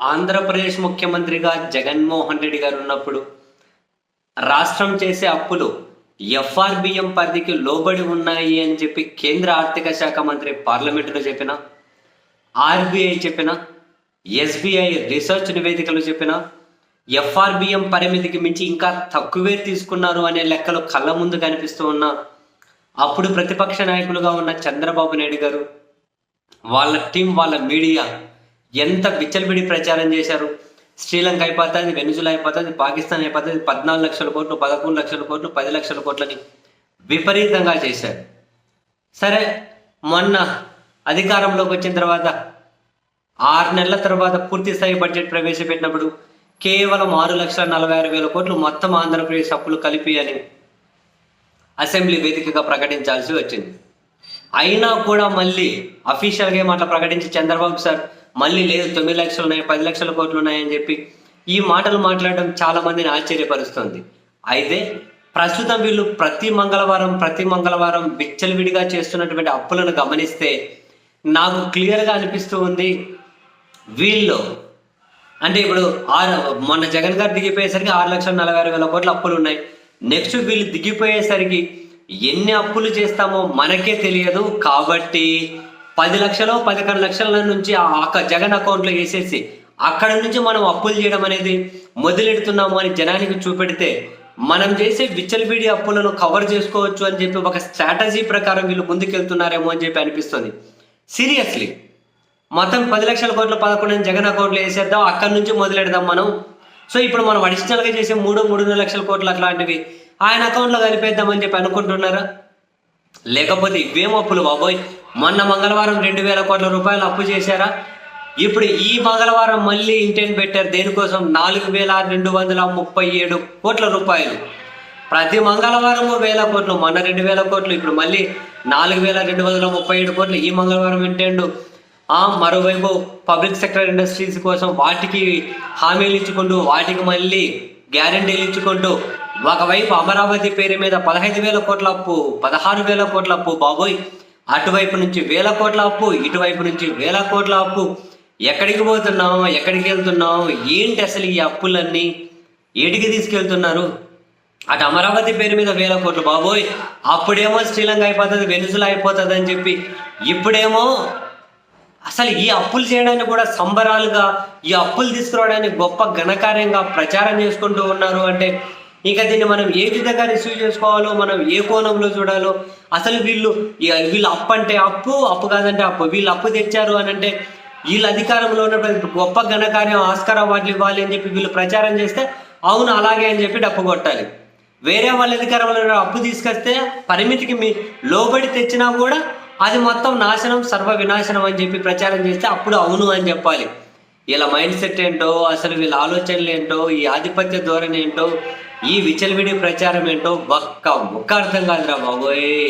ఆంధ్రప్రదేశ్ ముఖ్యమంత్రిగా జగన్మోహన్ రెడ్డి గారు ఉన్నప్పుడు రాష్ట్రం చేసే అప్పులు ఎఫ్ఆర్బిఎం పరిధికి లోబడి ఉన్నాయి అని చెప్పి కేంద్ర ఆర్థిక శాఖ మంత్రి పార్లమెంటులో చెప్పిన ఆర్బీఐ చెప్పిన ఎస్బీఐ రీసెర్చ్ నివేదికలు చెప్పిన ఎఫ్ఆర్బిఎం పరిమితికి మించి ఇంకా తక్కువే తీసుకున్నారు అనే లెక్కలు కళ్ళ ముందు కనిపిస్తూ ఉన్న అప్పుడు ప్రతిపక్ష నాయకులుగా ఉన్న చంద్రబాబు నాయుడు గారు వాళ్ళ టీం వాళ్ళ మీడియా ఎంత విచ్చలవిడి ప్రచారం చేశారు? శ్రీలంక అయిపోతుంది వెనుజులా అయిపోతుంది పాకిస్తాన్ అయిపోతుంది పద్నాలుగు లక్షల కోట్లు పదకొండు లక్షల కోట్లు పది లక్షల కోట్లని విపరీతంగా చేశారు. సరే మొన్న అధికారంలోకి వచ్చిన తర్వాత ఆరు నెలల తర్వాత పూర్తి స్థాయి బడ్జెట్ ప్రవేశపెట్టినప్పుడు కేవలం ఆరు లక్షల నలభై ఆరు వేల కోట్లు మొత్తం ఆంధ్రప్రదేశ్ అప్పులు కలిపి అని అసెంబ్లీ వేదికగా ప్రకటించాల్సి వచ్చింది. అయినా కూడా మళ్ళీ అఫీషియల్గా ఏం అట్లా ప్రకటించి చంద్రబాబు సార్ మళ్ళీ లేదు తొమ్మిది లక్షలు ఉన్నాయి పది లక్షల కోట్లు ఉన్నాయని చెప్పి ఈ మాటలు మాట్లాడడం చాలా మందిని ఆశ్చర్యపరుస్తుంది. అయితే ప్రస్తుతం వీళ్ళు ప్రతి మంగళవారం ప్రతి మంగళవారం విచ్చలవిడిగా చేస్తున్నటువంటి అప్పులను గమనిస్తే నాకు క్లియర్గా అనిపిస్తూ ఉంది వీళ్ళు అంటే ఇప్పుడు ఆరు మొన్న జగన్ గారు దిగిపోయేసరికి ఆరు లక్షల నలభై ఆరు వేల కోట్ల అప్పులు ఉన్నాయి. నెక్స్ట్ వీళ్ళు దిగిపోయేసరికి ఎన్ని అప్పులు చేస్తామో మనకే తెలియదు. కాబట్టి పది లక్షలు పదకొండు లక్షల నుంచి ఆ జగన్ అకౌంట్లో వేసేసి అక్కడ నుంచి మనం అప్పులు చేయడం అనేది మొదలెడుతున్నాము అని జనానికి చూపెడితే మనం చేసే విచ్చలబీడి అప్పులను కవర్ చేసుకోవచ్చు అని చెప్పి ఒక స్ట్రాటజీ ప్రకారం వీళ్ళు ముందుకెళ్తున్నారేమో అని చెప్పి అనిపిస్తుంది. సీరియస్లీ. మొత్తం పది లక్షల కోట్ల పదకొండు జగన్ అకౌంట్లో వేసేద్దాం అక్కడి నుంచి మొదలెడదాం మనం. సో ఇప్పుడు మనం అడిషనల్గా చేసే మూడు మూడున్నర లక్షల కోట్లు అట్లాంటివి ఆయన అకౌంట్లో కలిపేద్దామని చెప్పి అనుకుంటున్నారా? లేకపోతే ఇవేం అప్పులు బాబోయ్ మొన్న మంగళవారం రెండు వేల కోట్ల రూపాయలు అప్పు చేశారా? ఇప్పుడు ఈ మంగళవారం మళ్ళీ ఇంటెంట్ పెట్టారు దేనికోసం? నాలుగు వేల రెండు వందల ముప్పై ఏడు కోట్ల రూపాయలు. ప్రతి మంగళవారము వేల కోట్లు మొన్న రెండు వేల కోట్లు ఇప్పుడు మళ్ళీ నాలుగు వేల రెండు వందల ముప్పై ఏడు కోట్లు ఈ మంగళవారం ఇంటెండు ఆ మరోవైపు పబ్లిక్ సెక్టర్ ఇండస్ట్రీస్ కోసం వాటికి హామీలు ఇచ్చుకుంటూ వాటికి మళ్ళీ గ్యారంటీలు ఇచ్చుకుంటూ ఒకవైపు అమరావతి పేరు మీద పదహైదు వేల కోట్ల అప్పు పదహారు వేల కోట్ల అప్పు బాబోయ్. అటువైపు నుంచి వేల కోట్ల అప్పు ఇటువైపు నుంచి వేల కోట్ల అప్పు. ఎక్కడికి పోతున్నాం ఎక్కడికి వెళ్తున్నాం ఏంటి అసలు ఈ అప్పులన్నీ? ఏటికి తీసుకెళ్తున్నారు? అటు అమరావతి పేరు మీద వేల కోట్లు బాబోయ్. అప్పుడేమో శ్రీలంక అయిపోతుంది వెనుజులా అయిపోతుంది అని చెప్పి. ఇప్పుడేమో అసలు ఈ అప్పులు చేయడానికి కూడా సంబరాలుగా ఈ అప్పులు తీసుకురావడానికి గొప్ప ఘనకార్యంగా ప్రచారం చేసుకుంటూ ఉన్నారు అంటే ఇక దీన్ని మనం ఏ విధంగా రిసీవ్ చేసుకోవాలో మనం ఏ కోణంలో చూడాలో అసలు వీళ్ళు ఇక వీళ్ళు అప్పు అంటే అప్పు అప్పు కాదంటే అప్పు. వీళ్ళు అప్పు తెచ్చారు అని అంటే వీళ్ళు అధికారంలో ఉన్నప్పుడు గొప్ప ఘనకార్యం ఆస్కార్ అవార్డులు ఇవ్వాలి అని చెప్పి వీళ్ళు ప్రచారం చేస్తే అవును అలాగే అని చెప్పి డప్పు కొట్టాలి. వేరే వాళ్ళ అధికారంలో అప్పు తీసుకొస్తే పరిమితికి మీ లోబడి తెచ్చినా కూడా అది మొత్తం నాశనం సర్వ వినాశనం అని చెప్పి ప్రచారం చేస్తే అప్పుడు అవును అని చెప్పాలి. వీళ్ళ మైండ్ సెట్ ఏంటో అసలు వీళ్ళ ఆలోచనలు ఏంటో ఈ ఆధిపత్య ధోరణి ఏంటో ఈ విచలవిడి ప్రచారం ఏంటో ఒక్క ఒక్క అర్థం కాదురా బాబోయ్.